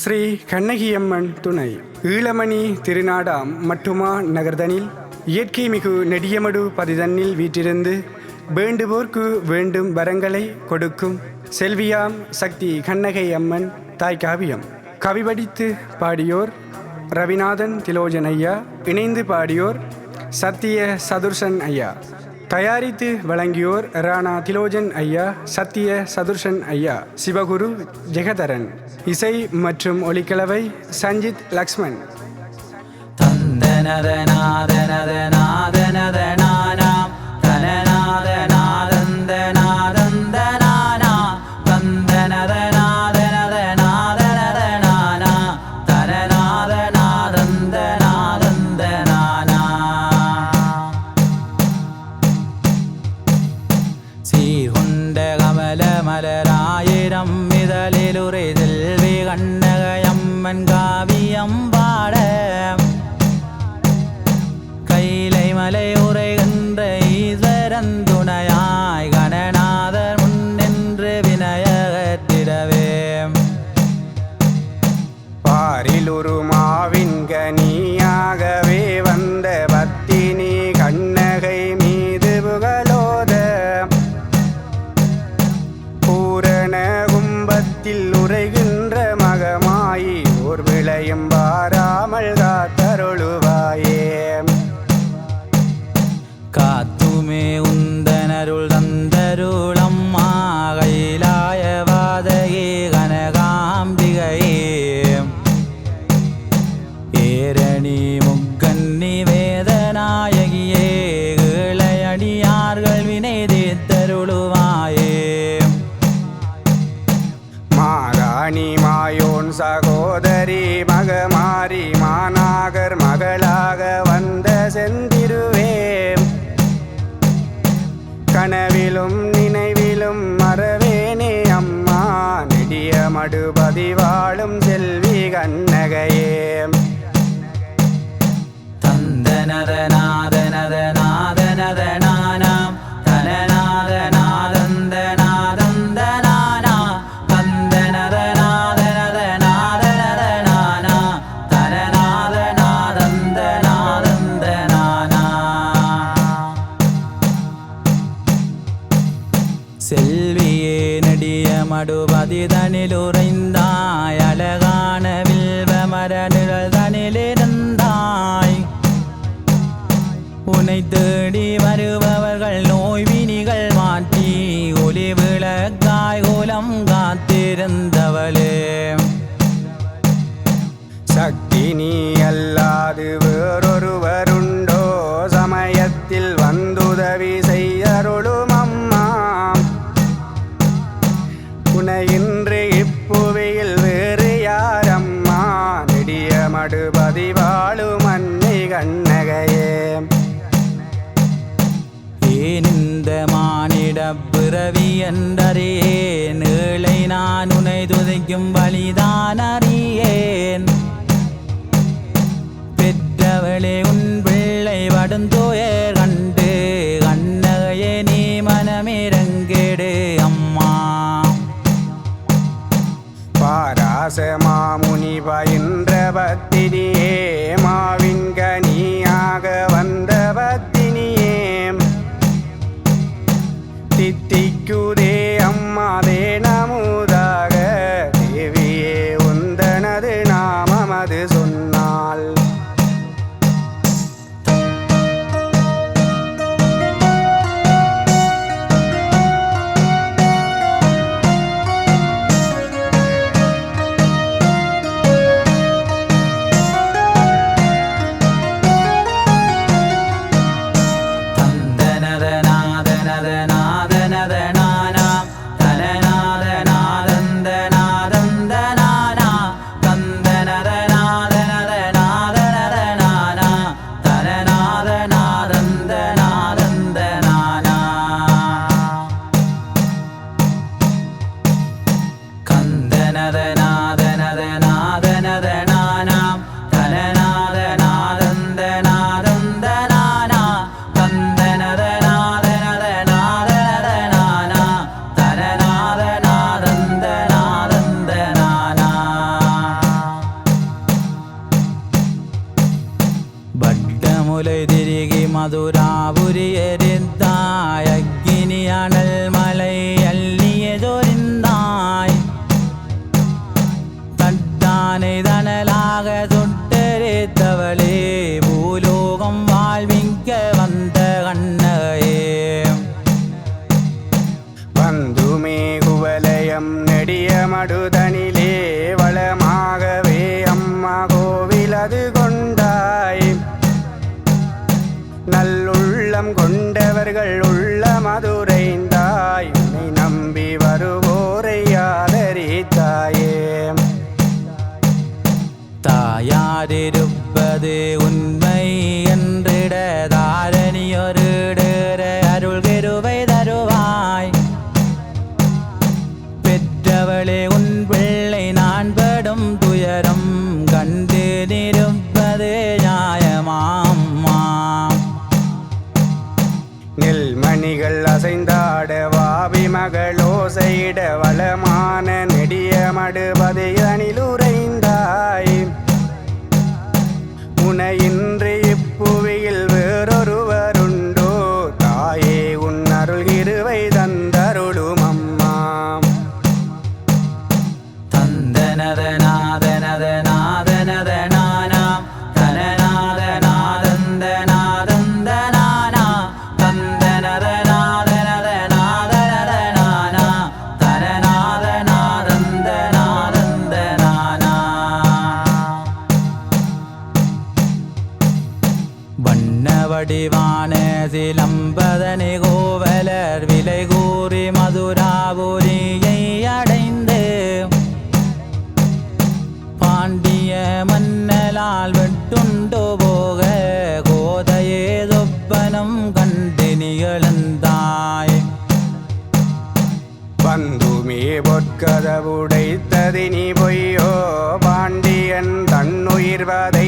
ஸ்ரீ கண்ணகியம்மன் துணை. ஈழமணி திருநாடாம் மட்டுமா நகர்தனில்? இயற்கை மிகு நெடியமடு பதிதன்னில் வீற்றிருந்து வேண்டுவோர்க்கு வேண்டும் வரங்களை கொடுக்கும் செல்வியாம் சக்தி கண்ணகை அம்மன் தாய் காவியம் கவி படித்து பாடியோர் ரவிநாதன் திலோஜன் ஐயா இணைந்து பாடியோர் சத்திய சதுர்சன் ஐயா. தயாரித்து வழங்கியோர் ராணா திலோஜன் ஐயா சத்திய சதுர்ஷன் ஐயா சிவகுரு ஜெகதரன் இசை மற்றும் ஒலிக்கலவை சஞ்சித் லக்ஷ்மன். கமல மலராயிரம் இதழிலுரை ஏரணி முக்கன்னி வேதநாயகியே இளையடியார்கள் வினை தீர்த்தருளுவாயே மாராணி மாயோன் சகோதரி மகமாரி மாநாகர் மகளாக வந்த செந்திருவே கனவிலும் நினைவிலும் நெடிய மடுபதி வாழும் செல்வி கண்ணகையே நடிய மடுபதி தனிலுறைந்தாய் அழகான வில்வ மர நிழல் தனிலிருந்தாய் உனை தேடி வருபவர்கள் நோய் வினிகள் மாற்றி ஒளி விளக்காய் குலம் காத்திருந்தவளே. சக்தி நீ அல்லாது வேறொருவருண்டோ சமயத்தில் வந்துதவி உதவி என்றறியேன். ஏழை நான் உனை துதிக்கும் வழிதான் அறியேன். பெற்றவளே உன் பிள்ளை வடுந்தோயர் നീട്ടിക്കുരു நல்லுள்ளம் கொண்டவர்கள் உள்ள மதுரைந்தாய். உன்னை நம்பி வருவோரை ஆதரித்தாயே. தாயாரிருப்பது உண்மை என்றிட தாரணியொரு அருள் கெருவை தருவாய். பெற்றவளே உன் பிள்ளை நான் படும் துயரம் கண்டு நிருப்பது அபிமகளோசையிட வளமான நெடிய மடுபதையனில் அணிலுரைந்தாய். உனையின்றி இப்புவியில் வேறொருவருண்டோ தாயே உன் அருள் இருவை தந்தருளும் அம்மா தந்தனதனாதனதன விலை மதுராபுரியை அடைந்து பாண்டிய மன்னலால் வெட்டுண்டு போக கோதையே தொப்பனம் கண்டு நிகழ்ந்தாய். பந்துமே பொற்கதவுடைத்ததினி பொய்யோ பாண்டியன் தன்னுயிர்வதை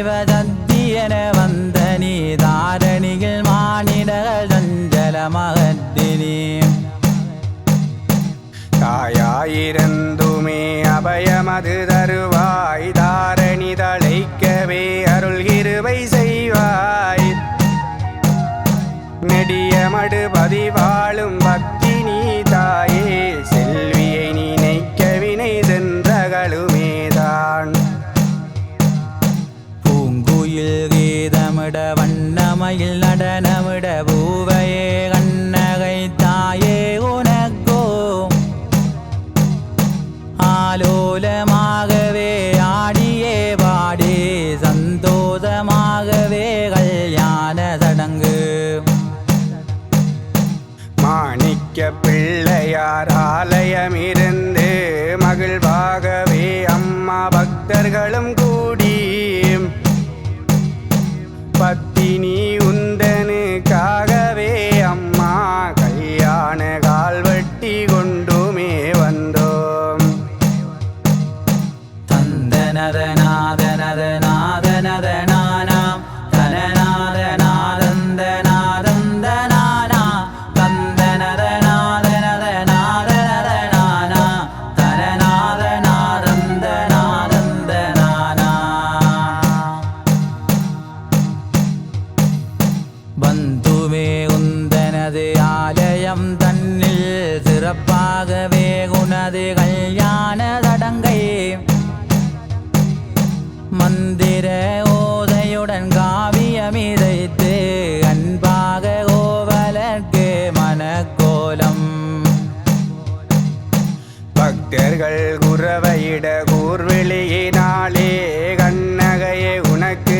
தவலோகமான திவதத்தியன வந்த நீ தாரணியில் மானிடர்கள் சஞ்சலமகத்தினே தாயாயிருந்துமே அபயமது தருவாய் தாரணி தழைக்கவே அருள்கிருவை செய்வாய். நெடிய மடுபதி வண்ணமயில் நடனமிட பூவையே கண்ணகை தாயே உனக்கோ? ஆலோலமாகவே ஆடியே பாடி சந்தோஷமாகவே கல்யாண சடங்கு. மாணிக்க பிள்ளையார் ஆலயமிருந்து மகிழ்வாகவே அம்மா பக்தர்களும் கூடி. பத்தினி திகழ்ந்திட கூர்வெளியினாலே கண்ணகையே உனக்கு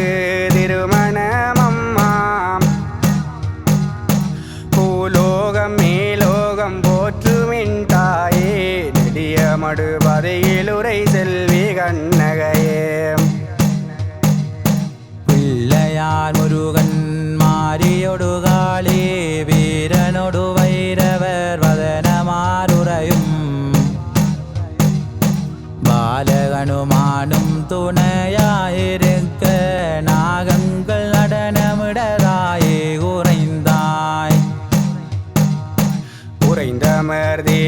திருமணமம்மாம். பூலோகம் மேலோகம் போற்றுமின் தாயே நெடிய மடுபதையில் உரை செல்வி கண்ணகையே. பிள்ளையார் முருகன் அமர்தே